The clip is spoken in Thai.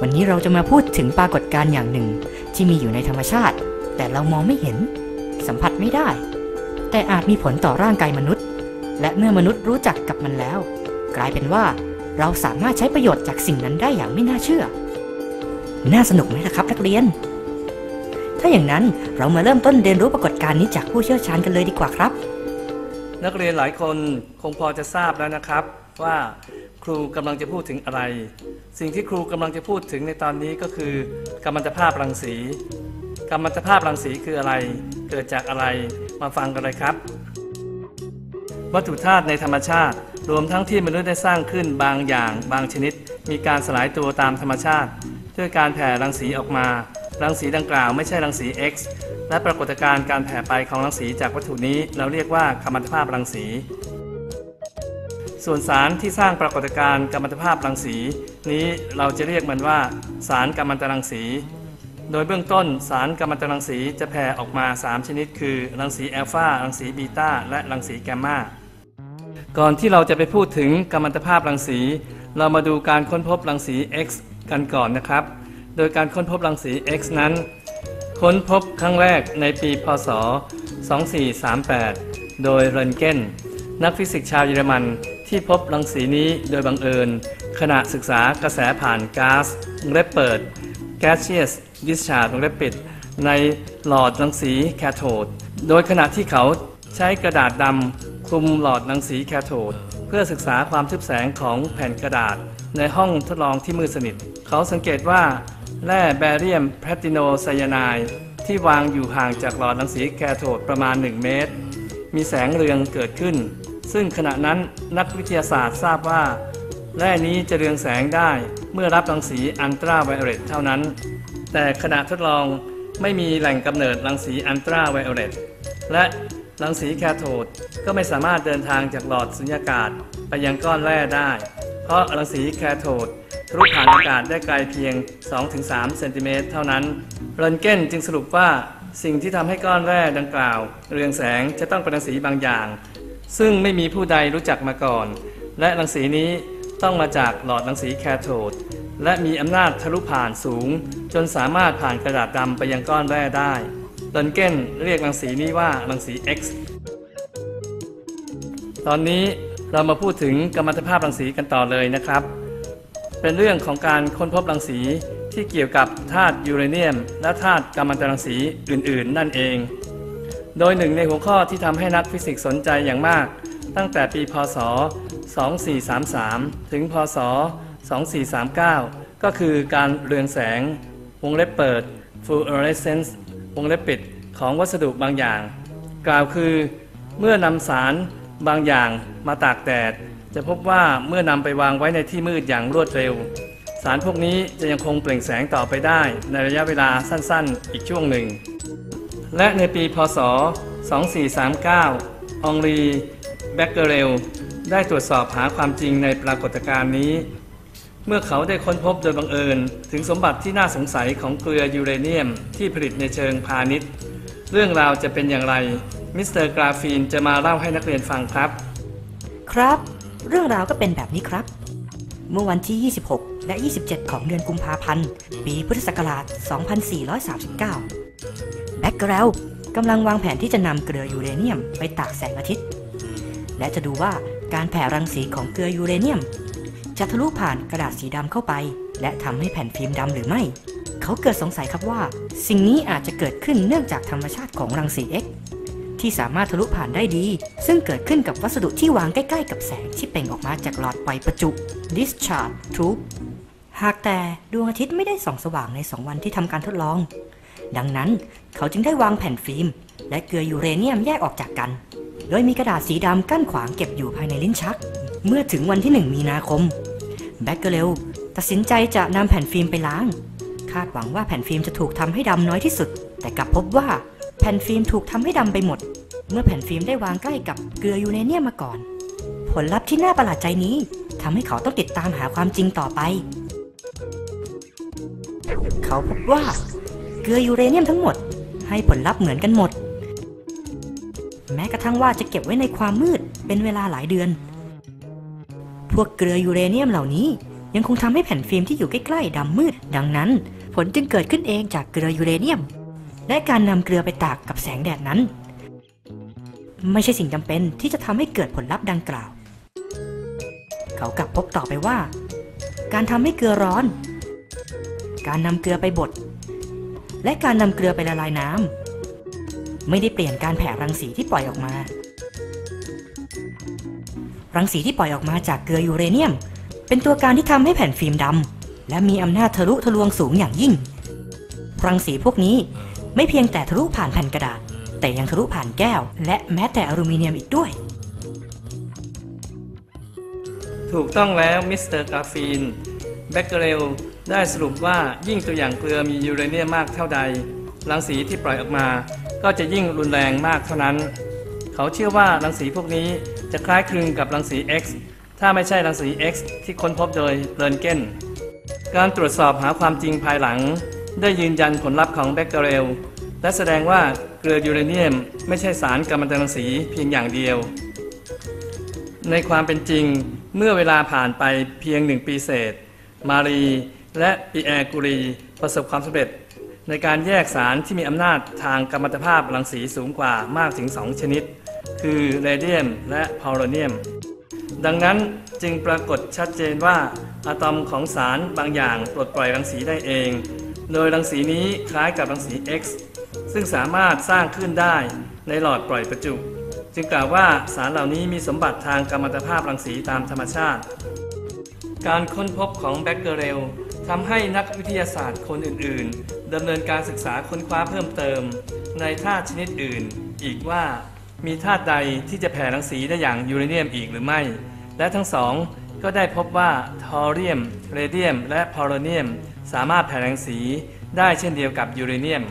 วันนี้เราจะมาพูดถึงปรากฏการณ์อย่างหนึ่ง ที่มีอยู่ในธรรมชาติ แต่เรามองไม่เห็น สัมผัสไม่ได้ แต่อาจมีผลต่อร่างกายมนุษย์ และเมื่อมนุษย์รู้จักกับมันแล้ว กลายเป็นว่าเราสามารถใช้ประโยชน์จากสิ่งนั้นได้อย่างไม่น่าเชื่อ น่าสนุกไหมล่ะครับนักเรียน ถ้าอย่างนั้นเรามาเริ่มต้นเรียนรู้ปรากฏการณ์นี้จากผู้เชี่ยวชาญกันเลยดีกว่าครับ นักเรียนหลายคนคงพอจะทราบแล้วนะครับว่าครูกำลังจะพูดถึงอะไร สิ่งที่ครูกำลังจะพูดถึงในตอนนี้ก็คือกัมมันตภาพรังสีกัมมันตภาพรังสีคืออะไร เกิดจากอะไรมาฟังกันเลยครับ วัตถุธาตุในธรรมชาติ รวมทั้งที่มนุษย์ได้สร้างขึ้นบางอย่าง บางชนิด มีการสลายตัวตามธรรมชาติ ด้วยการแผ่รังสีออกมา รังสีดังกล่าวไม่ใช่รังสี X และปรากฏการณ์การแผ่ไปของรังสีจากวัตถุนี้เราเรียกว่ากัมมันตภาพรังสี ส่วนสารที่สร้างปรากฏการณ์กัมมันตภาพรังสี นี้เราจะเรียกมันว่า สารกัมมันตรังสี โดยเบื้องต้นสารกัมมันตรังสีจะแผ่ออกมา 3 ชนิด คือรังสีแอลฟารังสีบีตาและรังสีแกมมาก่อนที่เราจะไปพูดถึงกัมมันตภาพรังสี เรามาดูการค้นพบรังสี X กันก่อนนะครับ โดยการค้นพบรังสี X นั้น ค้นพบครั้งแรกในปี พศ 2438 โดยเรนเกนนักฟิสิกส์ชาวเยอรมัน ที่พบรังสีนี้โดยบังเอิญ ขณะศึกษากระแสผ่านก๊าซเล็บเปิด gaseous discharge วงเล็บปิด ในหลอดรังสีแคโทด โดยขณะที่เขาใช้กระดาษดำคลุมหลอดรังสีแคโทด เพื่อศึกษาความทึบแสงของแผ่นกระดาษ ในห้องทดลองที่มืดสนิท เขาสังเกตว่าแร่แบเรียมแพลติโนไซยาไนด์ที่วางอยู่ห่างจากหลอดรังสีแคโทดประมาณ 1 เมตร มีแสงเรืองเกิดขึ้น ซึ่งขณะนั้นนักวิทยาศาสตร์ทราบว่า แร่นี้จะเรืองแสงได้เมื่อรับรังสีอันตราไวโอเลตเท่านั้น แต่ขณะทดลองไม่มีแหล่งกำเนิดรังสีอันตราไวโอเลตและรังสีแคโทดก็ไม่สามารถเดินทางจากหลอดสุญญากาศไปยังก้อนแร่ได้ เพราะรังสีแคโทดทะลุผ่านอากาศได้ไกลเพียง 2-3 เซนติเมตรเท่านั้นเรนเกนจึงสรุปว่าสิ่งที่ทำให้ก้อนแร่ดังกล่าว เรืองแสงจะต้องเป็นรังสีบางอย่าง ซึ่งไม่มีผู้ใดรู้จักมาก่อน และรังสีนี้ต้องมาจากหลอดรังสีแคโทดและมีอำนาจทะลุผ่านสูง จนสามารถผ่านกระดาษดำไปยังก้อนแร่ได้เรนเกนเรียกรังสีนี้ว่ารังสี X ตอนนี้เรามาพูดถึงกัมมันตภาพรังสีกันต่อเลยนะครับ เป็นเรื่องของการค้นพบรังสีที่เกี่ยวกับธาตุยูเรเนียม และธาตุกัมมันตรังสีอื่น ๆ นั่นเอง โดยหนึ่งในหัวข้อที่ทำให้นักฟิสิกส์สนใจอย่างมาก ตั้งแต่ปีพศ 2433 ถึงพศ 2439 ก็คือการเรืองแสง วงเล็บเปิด fluorescence วงเล็บปิดของวัสดุบางอย่าง กล่าวคือเมื่อนำสารบางอย่างมาตากแดด จะพบว่าเมื่อนำไปวางไว้ในที่มืดอย่างรวดเร็ว สารพวกนี้จะยังคงเปล่งแสงต่อไปได้ในระยะเวลาสั้นๆ อีกช่วงหนึ่ง และในปีพศ 2439 องรีแบคเกเรล ได้ตรวจสอบหาความจริงในปรากฏการณ์นี้ เมื่อเขาได้ค้นพบโดยบังเอิญ ถึงสมบัติที่น่าสงสัยของเกลือยูเรเนียมที่ผลิตในเชิงพาณิชย์ เรื่องราวจะเป็นอย่างไร มิสเตอร์กราฟีนจะมาเล่าให้นักเรียนฟังครับ ครับ เรื่องราวก็เป็นแบบนี้ครับ เมื่อวันที่ 26 และ 27 ของเดือนกุมภาพันธ์ ปีพุทธศักราช 2439 แบ็กกอรลกำลังวางแผนที่จะนำเกลือยูเรเนียมไปตากแสงอาทิตย์ และจะดูว่าการแผ่รังสีของเกลือยูเรเนียม จะทะลุผ่านกระดาษสีดำเข้าไป และทำให้แผ่นฟิล์มดำหรือไม่ เขาเกิดสงสัยครับว่า สิ่งนี้อาจจะเกิดขึ้นเนื่องจากธรรมชาติของรังสี X ที่สามารถทะลุผ่านได้ดี ซึ่งเกิดขึ้นกับวัสดุที่วางใกล้ๆ กับแสงที่เปล่งออกมาจากหลอดไฟประจุ discharge tube หากแต่ดวงอาทิตย์ไม่ได้ส่องสว่างใน 2 วันที่ทำการทดลอง ดังนั้นเขาจึงได้วางแผ่นฟิล์ม และเกลือยูเรเนียมแยกออกจากกัน โดยมีกระดาษสีดำกั้นขวางเก็บอยู่ภายในลิ้นชัก เมื่อถึงวันที่ 1 มีนาคม แบ็กเกอร์เลลตัดสินใจจะนำแผ่นฟิล์มไปล้าง คาดหวังว่าแผ่นฟิล์มจะถูกทำให้ดำน้อยที่สุด แต่กลับพบว่าแผ่นฟิล์มถูกทำให้ดำไปหมด เมื่อแผ่นฟิล์มได้วางใกล้กับเกลือยูเรเนียมมาก่อน ผลลัพธ์ที่น่าประหลาดใจนี้ทำให้เขาต้องติดตามหาความจริงต่อไป เขาพบว่า ลือยูเรเนียมทั้งหมด ให้ผลลัพธ์เหมือนกันหมด แม้กระทั่งว่าจะเก็บไว้ในความมืดเป็นเวลาหลายเดือน พวกเกลือยูเรเนียมเหล่านี้ ยังคงทำให้แผ่นฟิล์มที่อยู่ใกล้ๆดำมืด ดังนั้น ผลจึงเกิดขึ้นเองจากเกลือยูเรเนียม และการนำเกลือไปตากกับแสงแดดนั้น ไม่ใช่สิ่งจำเป็นที่จะทำให้เกิดผลลัพธ์ดังกล่าว เขากลับพบต่อไปว่า การทำให้เกลือร้อน การนำเกลือไปบด และการนำเกลือไปละลายน้ำไม่ได้เปลี่ยนการแผ่รังสีที่ปล่อยออกมา รังสีที่ปล่อยออกมาจากเกลือยูเรเนียม เป็นตัวการที่ทำให้แผ่นฟิล์มดำและมีอำนาจทะลุทะลวงสูงอย่างยิ่ง รังสีพวกนี้ไม่เพียงแต่ทะลุผ่านแผ่นกระดาษ แต่ยังทะลุผ่านแก้ว และแม้แต่อลูมิเนียมอีกด้วย ถูกต้องแล้วมิสเตอร์กราฟีนแบคเกอเรล ได้สรุปว่ายิ่งตัวอย่างเกลือมียูเรเนียมมากเท่าใด รังสีที่ปล่อยออกมา ก็จะยิ่งรุนแรงมากเท่านั้น เขาเชื่อว่ารังสีพวกนี้จะคล้ายคลึงกับรังสี X ถ้าไม่ใช่รังสี X ที่ค้นพบโดยเรนเกนการตรวจสอบหาความจริงภายหลัง ได้ยืนยันผลลัพธ์ของแบคเกอเรลและแสดงว่าเกลือยูเรเนียม ไม่ใช่สารกัมมันตรังสีเพียงอย่างเดียว ในความเป็นจริงเมื่อเวลาผ่านไปเพียงหนึ่งปีเศษ มารี และปีแอร์กุรีประสบความสำเร็จ ในการแยกสารที่มีอำนาจทางกัมมันตภาพรังสีสูงกว่ามากถึง 2 ชนิด คือเรเดียมและพอลเนียม ดังนั้นจึงปรากฏชัดเจนว่าอะตอมของสารบางอย่างปลดปล่อยรังสีได้เอง โดยรังสีนี้คล้ายกับรังสี X ซึ่งสามารถสร้างขึ้นได้ในหลอดปล่อยประจุ จึงกล่าวว่าสารเหล่านี้มีสมบัติทางกัมมันตภาพรังสีตามธรรมชาติ การค้นพบของแบคเกอเรล ทำให้นักวิทยาศาสตร์คนอื่นๆดำเนินการศึกษาค้นคว้าเพิ่มเติม ในธาตุชนิดอื่น อีกว่ามีธาตุใดที่จะแผ่รังสีได้อย่างยูเรเนียมอีกหรือไม่ และทั้งสองก็ได้พบว่าทอเรียม เรเดียม และพอลเนียม สามารถแผ่รังสีได้เช่นเดียวกับยูเรเนียม